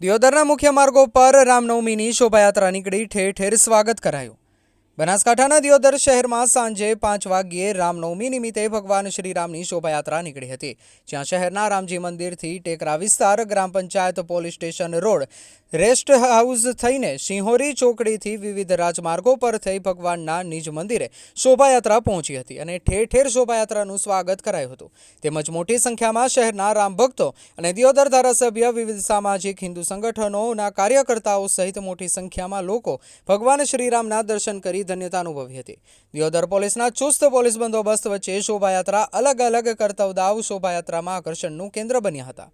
દિયોદરના મુખ્ય માર્ગો પર રામનવમીની શોભાયાત્રા નીકળી ઠેર ઠેર સ્વાગત કરાયું. બનાસકાંઠાના દિયોદર શહેરમાં સાંજે પાંચ વાગ્યે રામનવમી નિમિત્તે ભગવાન શ્રીરામની શોભાયાત્રા નીકળી હતી, જ્યાં શહેરના રામજી મંદિરથી ટેકરા વિસ્તાર ગ્રામ panchayat police station road rest house થઈને સિંહોરી ચોકડીથી વિવિધ રાજમાર્ગો પર થઈ ભગવાનના નિજ મંદિરે શોભાયાત્રા પહોંચી હતી અને ઠેર ઠેર શોભાયાત્રાનું સ્વાગત કરાયું હતું. તેમજ મોટી સંખ્યામાં શહેરના રામ ભક્તો અને દિયોદર ધારાસભ્ય, વિવિધ સામાજિક, હિન્દુ સંગઠનોના કાર્યકર્તાઓ સહિત મોટી સંખ્યામાં લોકો ભગવાન શ્રીરામના દર્શન કરી ધન્યતા અનુભવી હતી. દિયોદર પોલીસના ચુસ્ત પોલીસ બંદોબસ્ત વચ્ચે શોભાયાત્રા અલગ અલગ કર્તવદાવ શોભાયાત્રામાં આકર્ષણનું કેન્દ્ર બન્યા હતા.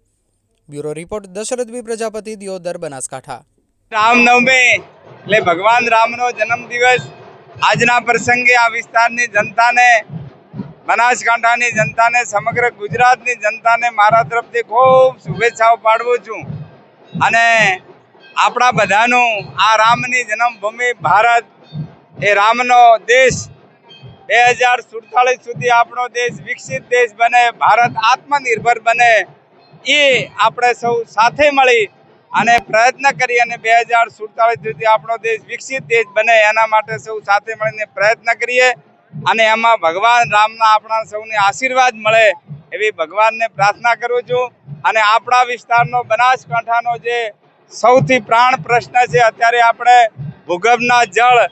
બ્યુરો રિપોર્ટ દશરથબી પ્રજાપતિ, દિયોદર બનાસકાંઠા. રામનવમી એટલે ભગવાન રામનો જન્મદિવસ આજના પ્રસંગે આ વિસ્તારની જનતાને, બનાસકાંઠાની જનતાને, સમગ્ર ગુજરાતની જનતાને મારા તરફથી ખૂબ શુભેચ્છાઓ પાડવું છું. અને આપણા બધાનું આ રામની જન્મભૂમિ ભારત એ રામનો દેશ બે હજાર સુડતાલીસ સુધી આપણો દેશ વિકસિત દેશ બને, ભારત આત્મનિર્ભર બને, એ આપણે સૌ સાથે મળી અને પ્રયત્ન કરી અને બે હજાર સુડતાલીસ સુધી આપણો દેશ વિકસિત દેશ બને, એના માટે સૌ સાથે મળીને પ્રયત્ન કરીએ અને એમાં ભગવાન રામના આપણા સૌને આશીર્વાદ મળે એવી ભગવાનને પ્રાર્થના કરું છું. અને આપણા વિસ્તારનો બનાસકાંઠાનો જે સૌથી પ્રાણ પ્રશ્ન છે, અત્યારે આપણે ભૂગર્ભના જળ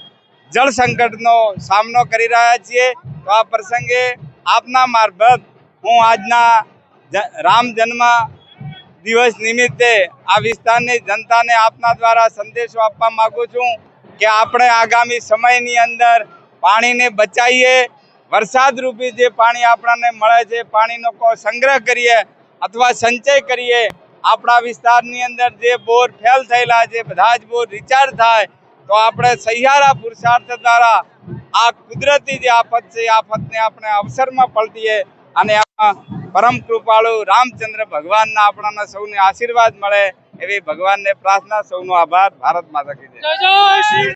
જળ સંકટનો સામનો કરી રહ્યા છીએ. તો આ પ્રસંગે આપના મારફત હું આજના રામ જન્મ દિવસ નિમિત્તે આ વિસ્તારની જનતાને આપના દ્વારા સંદેશો આપવા માગું છું કે આપણે આગામી સમયની અંદર પાણીને બચાવીએ. વરસાદ રૂપી જે પાણી આપણને મળે છે, પાણીનો કોઈ સંગ્રહ કરીએ અથવા સંચય કરીએ. આપણા વિસ્તારની અંદર જે બોર ફેલ થયેલા છે, બધા જ બોર રિચાર્જ થાય. તો આપણે સહિયારા પુરુષાર્થ દ્વારા આ કુદરતી જે આફત છે આફતને આપણે અવસરમાં પલટીએ અને પરમ કૃપાળુ રામચંદ્ર ભગવાનના આપણાને સૌને આશીર્વાદ મળે એવી ભગવાનને પ્રાર્થના સૌનો આભાર. ભારત માતા કી જય.